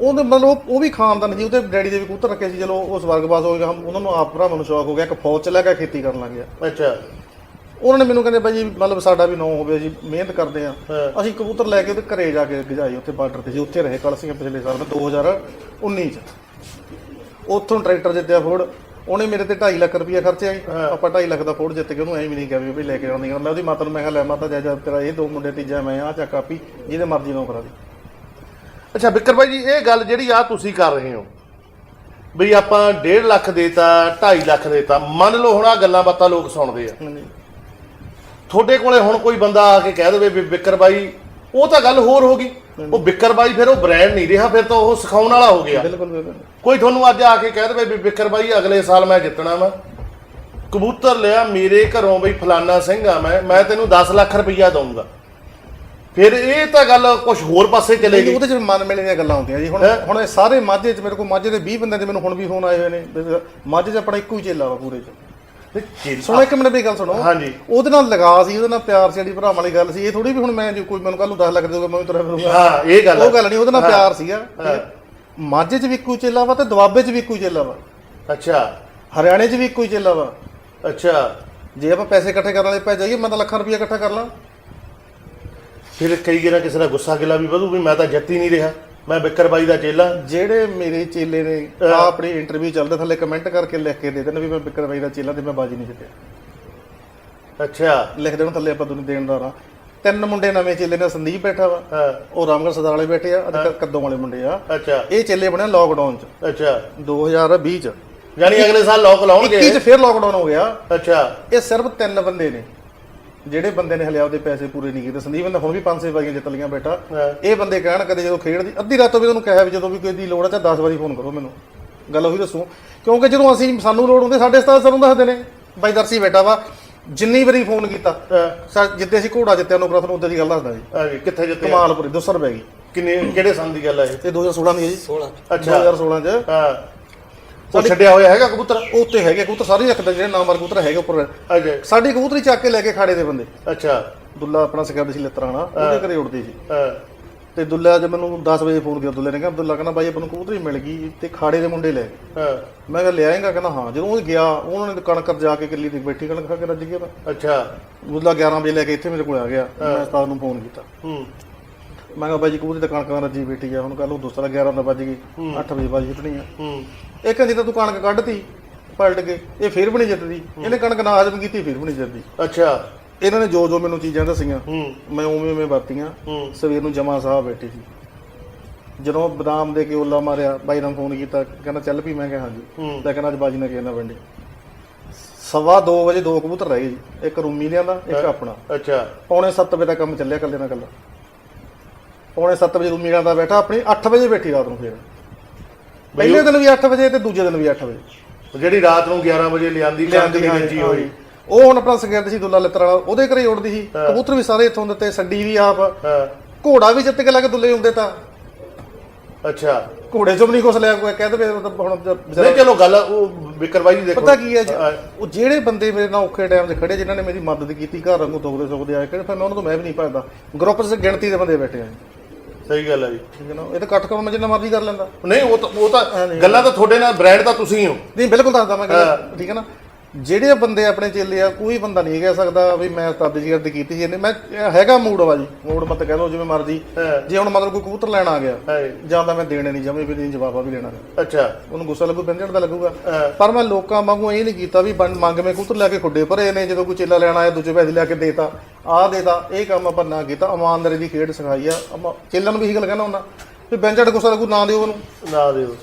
ਉਹਦੇ ਮਤਲਬ ਉਹ- ਵੀ ਖਾਨਦਾਨ ਜੀ ਉਹਦੇ ਡੈਡੀ ਦੇ ਵੀ ਕਬੂਤਰ ਰੱਖੇ ਸੀ ਚਲੋ ਉਹ ਸਵਰਗਵਾਸ ਹੋ ਗਿਆ ਹਮ- ਉਹਨਾਂ ਨੂੰ ਆਪ ਭਰਾਵਾਂ ਨੂੰ ਸ਼ੌਕ ਹੋ ਗਿਆ ਇੱਕ ਫੌਜ ਚ ਲੈ ਕੇ ਖੇਤੀ ਕਰਨ ਲੱਗ ਗਿਆ। ਅੱਛਾ। ਉਹਨਾਂ ਨੇ ਮੈਨੂੰ ਕਹਿੰਦੇ ਬਾਈ ਜੀ ਮਤਲਬ ਸਾਡਾ ਵੀ ਨਾਂ ਹੋਵੇ ਜੀ ਮਿਹਨਤ ਕਰਦੇ ਆ। ਅਸੀਂ ਕਬੂਤਰ ਲੈ ਕੇ ਉਹਦੇ ਘਰੇ ਜਾ ਕੇ ਗਜਾਈ ਉੱਥੇ ਬਾਰਡਰ ਤੇ ਸੀ ਉੱਥੇ ਰਹੇ ਕਲਸੀਆਂ ਪਿਛਲੇ ਸਾਲ ਮੈਂ 2019 ਚ। ਉੱਥੋਂ ਟਰੈਕਟਰ ਜਿੱਤਿਆ ਫੋੜ ਉਹਨੇ ਮੇਰੇ ਤੇ 2.5 ਲੱਖ ਰੁਪਇਆ ਖਰਚਿਆ ਜੀ। ਆਪਾਂ 2.5 ਲੱਖ ਦਾ ਫੋੜ ਜਿੱਤ ਕੇ ਉਹਨੂੰ ਐਂ ਵੀ ਨਹੀਂ ਕਿਹਾ ਵੀ ਲੈ ਕੇ ਆਉਂਦੀ ਮੈਂ ਉਹਦੀ ਮਾਤਾ ਨੂੰ ਮੈਂ ਕਿਹਾ ਲੈ ਮਾਤਾ ਜਾ ਜਾ ਤੇਰਾ ਇਹ ਦੋ ਮੁੰਡੇ ਤੀਜਾ ਮੈਂ ਆ ਚੱਕ ਕਾਪੀ ਜਿਹਦੇ ਮਰਜ਼ੀ ਨੂੰ ਕਰਾ ਦੇ। ਅੱਛਾ ਵਿਕਰ ਬਾਈ ਜੀ ਇਹ ਗੱਲ ਜਿਹੜੀ ਆ ਤੁਸੀਂ ਕਰ ਰਹੇ ਹੋ ਵੀ ਆਪਾਂ 1.5 ਲੱਖ ਦੇਤਾ 2.5 ਲੱਖ ਦੇਤਾ ਮੰਨ ਲਓ ਹੁਣ ਆ ਗੱਲਾਂ ਬਾਤਾਂ ਲੋਕ ਸੁਣਦੇ ਆ। ਤੁਹਾਡੇ ਕੋਲੇ ਹੁਣ ਕੋਈ ਬੰਦਾ ਆ ਕੇ ਕਹਿ ਦੇਵੇ ਵੀ ਵਿਕਰ ਬਾਈ ਉਹ ਤਾਂ ਗੱਲ ਹੋਰ ਹੋ ਗਈ। ਉਹ ਵਿਕਰ ਬਾਈ ਫਿਰ ਉਹ ਬ੍ਰਾਂਡ ਨਹੀਂ ਰਿਹਾ ਫਿਰ ਤਾਂ ਉਹ ਸਿਖਾਉਣ ਵਾਲਾ ਹੋ ਗਿਆ। ਬਿਲਕੁਲ ਬਿਲਕੁਲ। ਕੋਈ ਤੁਹਾਨੂੰ ਅੱਜ ਆ ਕੇ ਕਹਿ ਦੇਵੇ ਵੀ ਵਿਕਰ ਬਾਈ ਅਗਲੇ ਸਾਲ ਮੈਂ ਜਿੱਤਣਾ ਵਾ। ਕਬੂਤਰ ਲਿਆ ਮੇਰੇ ਘਰੋਂ ਬਈ ਫਲਾਨਾ ਸਿੰਘ ਆ ਮੈਂ ਮੈਂ ਤੈਨੂੰ 10 ਲੱਖ ਰੁਪਈਆ ਦਊਂਗਾ। ਫਿਰ ਇਹ ਤਾਂ ਗੱਲ ਕੁਝ ਹੋਰ ਪਾਸੇ ਚਲੇ ਗਈ ਉਹਦੇ ਚ ਮਨ ਮਿਲੇ ਦੀਆਂ ਗੱਲਾਂ ਹੁੰਦੀਆਂ ਜੀ। ਹੁਣ? ਹੁਣ ਇਹ ਸਾਰੇ ਮਾਝੇ ਚ ਮੇਰੇ ਕੋਲ ਮਾਝੇ ਦੇ 20 ਬੰਦੇ ਦੇ ਮੈਨੂੰ ਹੁਣ ਵੀ ਫੋਨ ਆਏ ਹੋਏ ਨੇ। ਮਾਝੇ ਚ ਆਪਣਾ ਇੱਕੋ ਹੀ ਚੇਲਾ ਵਾ ਪੂਰੇ ਚ। ਸੁਣੋ ਇੱਕ ਮਿੰਟ ਮੇਰੀ ਗੱਲ ਸੁਣੋ। ਹਾਂਜੀ। ਉਹਦੇ ਨਾਲ ਲਗਾ ਸੀ ਉਹਦੇ ਨਾਲ ਪਿਆਰ ਸੀ ਜਿਹੜੀ ਭਰਾਵਾਂ ਵਾਲੀ ਗੱਲ ਸੀ। ਇਹ ਥੋੜੀ ਵੀ ਹੁਣ ਮੈਂ ਜੇ ਕੋਈ ਮੈਨੂੰ ਕੱਲ ਨੂੰ 10 ਲੱਖ ਦੇਊਗਾ ਮੈਂ ਵੀ ਤੁਰਿਆ ਫਿਰੂੰਗਾ। ਹਾਂ ਇਹ ਗੱਲ। ਉਹ ਗੱਲ ਨਹੀਂ ਉਹਦੇ ਨਾਲ। ਪਿਆਰ ਸੀਗਾ। ਠੀਕ ਹੈ? ਮਾਝੇ ਚ ਵੀ ਇੱਕੋ ਹੀ ਚੇਲਾ ਵਾ ਤੇ ਦੁਆਬੇ ਚ ਵੀ ਇੱਕੋ ਹੀ ਚੇਲਾ ਵਾ। ਅੱਛਾ। ਹਰਿਆਣੇ ਚ ਵੀ ਇੱਕੋ ਹੀ ਚੇਲਾ ਵਾ। ਅੱਛਾ। ਜੇ ਆਪਾਂ ਪੈਸੇ ਇਕੱਠੇ ਕਰਨ ਵਾਲੇ ਪੈ ਜਾਈਏ ਮੈਂ ਤਾਂ ਲੱਖਾਂ ਰੁਪਏ ਇਕੱਠਾ ਕਰ ਲਾਂ। ਫਿਰ ਕਈ ਵਾਰ ਕਿਸੇ ਦਾ ਗੁੱਸਾ ਗਿਲਾ ਵੀ ਵਧੂ ਵੀ ਮੈਂ ਤਾਂ ਜਿੱਤ ਹੀ ਨਹੀਂ ਰਿਹਾ। ਮੈਂ ਬਾਈ ਦਾ ਚੇਲਾ। ਜਿਹੜੇ ਮੇਰੇ ਚੇਲੇ ਨੇ ਆ ਆਪਣੀ ਇੰਟਰਵਿਊ ਚੱਲਦੇ ਥੱਲੇ ਕਮੈਂਟ ਕਰਕੇ ਲਿਖ ਕੇ ਦੇ ਦੇਣ ਵੀ ਮੈਂ ਬਿੱਕਰ ਬਾਈ ਦਾ ਚੇਲਾ ਤੇ ਮੈਂ ਬਾਜੀ ਨਹੀਂ ਜਿੱਤਿਆ ਅੱਛਾ। ਲਿਖ ਦੇਣ ਥੱਲੇ ਆਪਾਂ ਤੁਹਾਨੂੰ ਦੇਣ ਦਾ ਰਾਂ ਤਿੰਨ ਮੁੰਡੇ ਨਵੇਂ ਚੇਲੇ ਨੇ ਸੰਦੀਪ ਬੈਠਾ ਵਾ। ਹਾਂ। ਉਹ ਰਾਮਗੜ ਸਰਦਾਰ ਵਾਲੇ ਬੈਠੇ ਆ ਅੱਜ ਕੱਦੋਂ ਵਾਲੇ ਮੁੰਡੇ ਆ। ਅੱਛਾ। ਇਹ ਚੇਲੇ ਬਣੇ ਲੋਕਡਾਊਨ ਚ। ਅੱਛਾ। 2020 ਚ। ਯਾਨੀ ਅਗਲੇ ਸਾਲ ਲੋਕ ਲਾਉਣਗੇ। 21 ਚ ਫਿਰ ਲੋਕਡਾਊਨ ਹੋ ਗਿਆ। ਅੱਛਾ। ਇਹ ਸਿਰਫ ਤਿੰਨ ਬੰਦੇ ਨੇ। ਜਿਹੜੇ ਬੰਦੇ ਨੇ ਹਲੇ ਆਪਦੇ ਪੈਸੇ ਪੂਰੇ ਨਹੀਂ ਕੀਤੇ ਸੰਦੀਪ ਨੇ ਹੁਣ ਵੀ ਪੰਜ ਛੇ ਵਾਰੀਆਂ ਜਿੱਤ ਲਈਆਂ ਬੈਠਾ ਹਾਂ। ਇਹ ਬੰਦੇ ਕਹਿਣ ਕਦੇ ਜਦੋਂ ਖੇਡਦੀ ਅੱਧੀ ਰਾਤੋਂ ਵੀ ਤੁਹਾਨੂੰ ਕਿਹਾ ਵੀ ਜਦੋਂ ਵੀ ਕੋਈ ਦੀ ਲੋੜ ਹੈ ਤਾਂ 10 ਵਾਰੀ ਫੋਨ ਕਰੋ ਮੈਨੂੰ। ਗੱਲ ਉਹੀ ਦੱਸੋ। ਕਿਉਂਕਿ ਜਦੋਂ ਅਸੀਂ ਸਾਨੂੰ ਲੋੜ ਹੁੰਦੀ ਸਾਡੇ ਉਸਤਾਦ ਸਾਨੂੰ ਦੱਸਦੇ ਨੇ ਬਾਈ ਦਰਸੀ ਬੈਠਾ ਵਾ ਜਿੰਨੀ ਵਾਰੀ ਫੋਨ ਕੀਤਾ ਹਾਂ। ਸਾ- ਜਿੱਤੇ ਅਸੀਂ ਘੋੜਾ ਜਿੱਤਿਆ ਨੂੰ ਤੁਹਾਨੂੰ ਉਦੋਂ ਦੀ ਗੱਲ ਦੱਸਦਾ ਜੀ। ਕਿੱਥੇ ਜਿੱਤੇ ਕਮਾਲਪੁਰੀ 200 ਰੁਪਏ ਕਿੰਨੇ ਕਿਹੜੇ ਸੰਨ ਦੀ ਗੱਲ ਹੈ ਇਹ? ਇਹ 2016 ਦੀ ਹੈ ਜੀ। 16 ਅੱਛਾ 2016 ਚ। ਹਾਂ। ਉਹ ਛੱਡਿਆ ਹੋਇਆ ਹੈਗਾ ਕਬੂਤਰ ਉਹ ਉੱਤੇ ਹੈਗੇ ਕਬੂਤਰ ਸਾਰੇ ਰੱਖਦੇ ਜਿਹੜੇ ਨਾਮਵਰ ਕਬੂਤਰ ਹੈਗੇ ਉੱਪਰ। ਅੱਛਾ ਸਾਡੀ ਕਬੂਤਰੀ ਚੱਕ ਕੇ ਲੈ ਕੇ ਖਾੜੇ ਦੇ ਬੰਦੇ। ਅੱਛਾ। ਦੁੱਲਾ ਆਪਣਾ ਸਿਕਰਦੀ ਸੀ ਲੱਤਰਾਣਾ ਉਹਦੇ ਘਰੇ ਉੱਡਦੀ ਸੀ। ਤੇ ਦੁੱਲਾ ਜਦ ਮੈਨੂੰ 10 ਵਜੇ ਫੋਨ ਕੀਤਾ ਦੁੱਲੇ ਨੇ ਕਿਹਾ ਦੁੱਲਾ ਕਹਿੰਦਾ ਬਾਈ ਆਪਾਂ ਨੂੰ ਕਬੂਤਰੀ ਮਿਲ ਗਈ ਤੇ ਖਾੜੇ ਦੇ ਮੁੰਡੇ ਲੈ ਹਾਂ। ਮੈਂ ਕਿਹਾ ਲਿਆਏਗਾ ਕਹਿੰਦਾ ਹਾਂ। ਜਦੋਂ ਉਹ ਗਿਆ ਉਹਨਾਂ ਨੇ ਕਣਕ ਜਾ ਕੇ ਕਿੱਲੀ ਤੇ ਬੈਠੀ ਕਣਕ ਖਾ ਕੇ ਰੱਜ ਗਿਆ ਅੱਛਾ। ਦੁੱਲਾ 11 ਵਜੇ ਲੈ ਕੇ ਇੱਥੇ ਮੇਰੇ ਕੋਲ ਆ ਗਿਆ। ਮੈਂ ਉਸਤਾਦ ਨੂੰ ਫੋਨ ਕੀਤਾ। ਹੂੰ। ਮੈਂ ਕਿਹਾ ਬਾਈ ਜੀ ਕਬੂਤਰੀ ਤਾਂ ਕਣਕ ਨਾਲ ਰੱਜੀ ਬੈਠੀ ਆ ਹੁਣ ਕੱਲ ਉਹ ਦੂਸਰਾ 11 ਦਾ ਵੱਜ ਗਈ 8 ਵਜੇ ਬਾਜੀ ਛੁੱਟਣੀ ਆ। ਹੂੰ। ਇਹ ਕਹਿੰਦੀ ਤਾਂ ਤੂੰ ਕਣਕ ਕੱਢਤੀ ਪਲਟ ਕੇ ਇਹ ਫਿਰ ਵੀ ਨਹੀਂ ਜਿੱਤਦੀ ਇਹਨੇ ਕਣਕ ਨਾ ਹਜਮ ਕੀਤੀ ਫਿਰ ਵੀ ਨਹੀਂ ਜਿੱਤਦੀ ਅੱਛਾ। ਇਹਨਾਂ ਨੇ ਜੋ ਜੋ ਮੈਨੂੰ ਚੀਜ਼ਾਂ ਦੱਸੀਆਂ ਮੈਂ ਉਵੇਂ ਉਵੇਂ ਵਰਤੀਆਂ। ਸਵੇਰ ਨੂੰ ਜਮਾ ਸਾਹਿਬ ਬੈਠੀ ਸੀ। ਜਦੋਂ ਬਦਾਮ ਦੇ ਕੇ ਓਲਾ ਮਾਰਿਆ ਬਾਈ ਨੂੰ ਫੋਨ ਕੀਤਾ ਕਹਿੰਦਾ ਚੱਲ ਵੀ ਮੈਂ ਕਿਹਾ ਹਾਂਜੀ। ਲੈ ਕਹਿੰਦਾ ਅੱਜ ਬਾਜੀ ਨਾ ਕਹਿਣਾ ਪਿੰਡੀ ਸਵਾ 2 ਵਜੇ ਦੋ ਕਬੂਤਰ ਰਹਿ ਗਏ ਜੀ ਇੱਕ ਰੂਮੀ ਲਿਆਂਦਾ ਇੱਕ ਆਪਣਾ। ਅੱਛਾ। ਪੌਣੇ 7 ਵਜੇ ਤੱਕ ਕੰਮ ਚੱਲਿਆ ਕੱਲੇ ਨਾਲ ਕੱਲਾ ਪੌਣੇ 7 ਵਜੇ ਰੂਮੀ ਲਿਆਂਦਾ ਬੈਠਾ ਆਪਣੀ 8 ਵਜੇ ਬੈਠੀ ਰਾਤ ਨੂੰ ਫੇਰ। ਪਹਿਲੇ ਦਿਨ ਵੀ 8 ਵਜੇ ਤੇ ਦੂਜੇ ਦਿਨ ਵੀ 8 ਵਜੇ। ਜਿਹੜੀ ਰਾਤ ਨੂੰ 11 ਵਜੇ ਲਿਆਂਦੀ ਵੀ ਰੱਜੀ ਹੋਈ ਉਹ ਹੁਣ ਆਪਣਾ ਸਕਿਰਦ ਸੀ ਦੁੱਲਾ ਲੱਤਰ ਵਾਲਾ ਉਹਦੇ ਘਰੇ ਉੱਡਦੀ ਸੀ। ਕਬੂਤਰ ਵੀ ਸਾਰੇ ਇੱਥੋਂ ਦਿੱਤੇ ਸੱਡੀ ਵੀ ਆਪ। ਘੋੜਾ ਵੀ ਜਿੱਤ ਕੇ ਲੈ ਕੇ ਦੁੱਲੇ ਹੁੰਦੇ ਤਾਂ। ਅੱਛਾ। ਘੋੜੇ ਚੋਂ ਵੀ ਨਹੀਂ ਕੁਛ ਲਿਆ ਕੋਈ ਕਹਿੰਦੇ ਵੀ ਹੁਣ ਨਹੀਂ ਚਲੋ ਗੱਲ ਉਹ ਵਿਕਰ ਬਾਈ ਜੀ ਦੇਖੋ। ਪਤਾ ਕੀ ਹੈ ਉਹ ਜਿਹੜੇ ਬੰਦੇ ਮੇਰੇ ਨਾਲ ਔਖੇ ਟਾਈਮ 'ਚ ਖੜੇ ਜਿਨ੍ਹਾਂ ਨੇ ਮੇਰੀ ਮਦਦ ਕੀਤੀ ਘਰ ਵਾਂਗੂ ਦੁਖਦੇ ਸੁਖਦੇ ਆਏ ਕਿਹੜੇ ਫਿਰ ਮੈਂ ਉਹਨਾਂ ਤੋਂ ਮੈਂ ਵੀ ਨਹੀਂ ਭੱਜਦਾ। ਗਰੁੱਪ 'ਚ ਗਿਣਤੀ ਦੇ ਬੰਦੇ ਬੈਠੇ ਆ। ਸਹੀ ਗੱਲ ਹੈ ਜੀ। ਠੀਕ ਹੈ ਨਾ ਇਹ ਤਾਂ ਕੱਟ ਕਰ ਮੈਂ ਜਿੰਨਾ ਮਰਜ਼ੀ ਕਰ ਲੈਂਦਾ। ਨਹੀਂ ਉਹ ਤਾਂ ਉਹ ਤਾਂ ਗੱਲਾਂ ਤਾਂ ਤੁਹਾਡੇ ਨਾਲ ਬ੍ਰਾਂਡ ਤਾਂ ਤੁਸੀਂ ਹੋ ਨਹੀਂ ਬਿਲਕੁਲ ਦੱਸਦਾ ਮੈਂ ਗੱਲ। ਠੀਕ ਹੈ ਨਾ? ਜਿਹੜੇ ਬੰਦੇ ਆਪਣੇ ਚੇਲੇ ਆ ਕੋਈ ਬੰਦਾ ਨਹੀਂ ਕਹਿ ਸਕਦਾ ਵੀ ਮੈਂ ਜੀ ਦੀ ਕੀਤੀ ਸੀ ਇਹਨੇ। ਮੈਂ ਹੈਗਾ ਮੂਡ ਵਾ ਜੀ। ਮੂਡ ਮਤ ਕਹਿ ਲਓ ਜਿਵੇਂ ਮਰਜ਼ੀ। ਜੇ ਹੁਣ ਮਤਲਬ ਕੋਈ ਕਬੂਤਰ ਲੈਣ ਆ ਗਿਆ ਜਾਂ। ਤਾਂ ਮੈਂ ਦੇਣੇ ਨਹੀਂ ਜਮੇ ਵੀ ਨਹੀਂ ਜਵਾਬਾ ਵੀ ਲੈਣਾ। ਅੱਛਾ। ਉਹਨੂੰ ਗੁੱਸਾ ਲੱਗੂ ਬੰਦਣ ਦਾ ਲੱਗੂਗਾ। ਪਰ ਮੈਂ ਲੋਕਾਂ ਵਾਂਗੂ ਇਹ ਨਹੀਂ ਕੀਤਾ ਵੀ ਮੰਗ ਮੈਂ ਕਬੂਤਰ ਲੈ ਕੇ ਖੁੱਡੇ ਭਰੇ ਨੇ ਜਦੋਂ ਕੋਈ ਚੇਲਾ ਲੈਣ ਆਇਆ ਦੂਜੇ ਪੈਸੇ ਲੈ ਕੇ ਦੇਤਾ। ਆਹ ਦੇਤਾ ਇਹ ਕੰਮ ਆਪਾਂ ਨਾ ਕੀਤਾ। ਇਮਾਨਦਾਰੀ ਦੀ ਖੇਡ ਸਿਖਾਈ ਆ। ਚੇਲਿਆਂ ਨੂੰ ਵੀ ਇਹੀ ਗੱਲ ਕਹਿਣਾ ਹੁੰਦਾ। ਵੀ ਬੈਂਚੜ ਗੁੱਸਾ ਲੱਗੂ ਨਾ ਦਿਓ ਉਹਨੂੰ। ਨਾ ਦਿਓ।